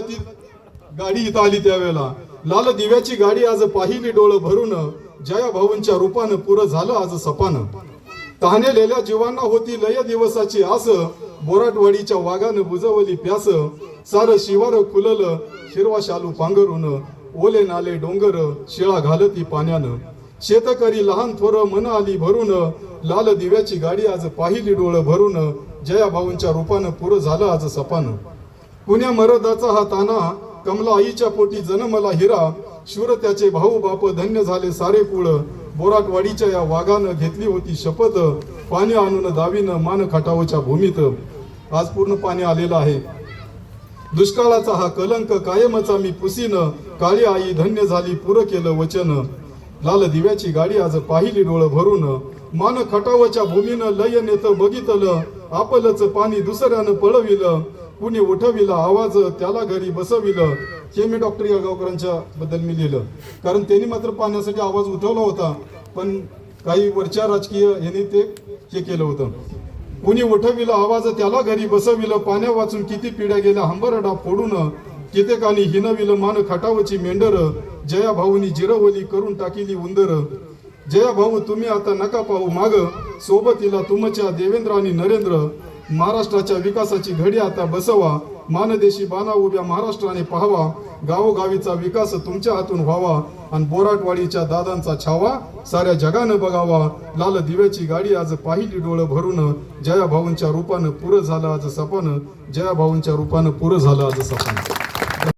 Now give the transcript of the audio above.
त्यावेळेला ती गाडी इथं आली त्यावेळेला. लाल दिव्याची गाडी आज पाहिली डोळं भरून जया भाऊंच्या रूपानं पुरं झालं आज सपानं. तहानेलेल्या जीवांना होती लय दिवसाची आस बोराटवाडीच्या वाघानं बुजवली प्यास सार शिवार खुलल हिरवा शालू पांघरून ओले नाले डोंगर शिळा घालती पाण्यानं. शेतकरी लहान थोर मन आली भरून लाल दिव्याची गाडी आज पाहिली डोळं भरून जया भाऊंच्या रूपानं पुरं झालं आज सपानं. पुण्या मरदाचा हा ताना कमला आईच्या पोटी जन्मला हिरा शूर त्याचे भाऊ बाप धन्य झाले सारे कुळ. बोराटवाडीच्या या वाघानं घेतली होती शपथ पाणी आणून दावीनं मान खटावच्या भूमीत. आज पूर्ण पाणी आलेलं आहे. दुष्काळाचा हा कलंक कायमचा मी पुसीन काळी आई धन्य झाली पुरं केलं वचन. लाल दिव्याची गाडी आज पाहिली डोळं भरून. मान खटावच्या भूमीनं लय नेत बघितलं आपलंच पाणी दुसऱ्यानं पळविलं. कुणी उठविला आवाज त्याला घरी बसविलं हे मी डॉक्टर यागावकरांच्या बद्दल मी लिहिलं. कारण त्यांनी मात्र पाण्यासाठी आवाज उठवला होता पण काही वरच्या राजकीय यांनी ते हे केलं होतं. कुणी उठविला आवाज त्याला घरी बसविलं पाण्या वाचून किती पिढ्या गेल्या हंबरडा फोडून कित्येकानी हिनविलं मान खटावची मेंढर जया भाऊनी जिरवली करून टाकिली उंदर. जया भाऊ तुम्ही आता नका पाहू माग सोबतीला तुमच्या देवेंद्र आणि नरेंद्र. महाराष्ट्राच्या विकासाची घडी आता बसवा. मानदेशी बाणा उभ्या महाराष्ट्राने पाहावा. गावोगावीचा विकास तुमच्या हातून व्हावा. आणि बोराटवाडीच्या दादांचा छावा साऱ्या जगानं बघावा. लाल दिव्याची गाडी आज पाहिली डोळं भरून. जया भाऊंच्या रूपानं पुरं झालं आज सपन. जया भाऊंच्या रूपानं पुरं झालं आज सपन.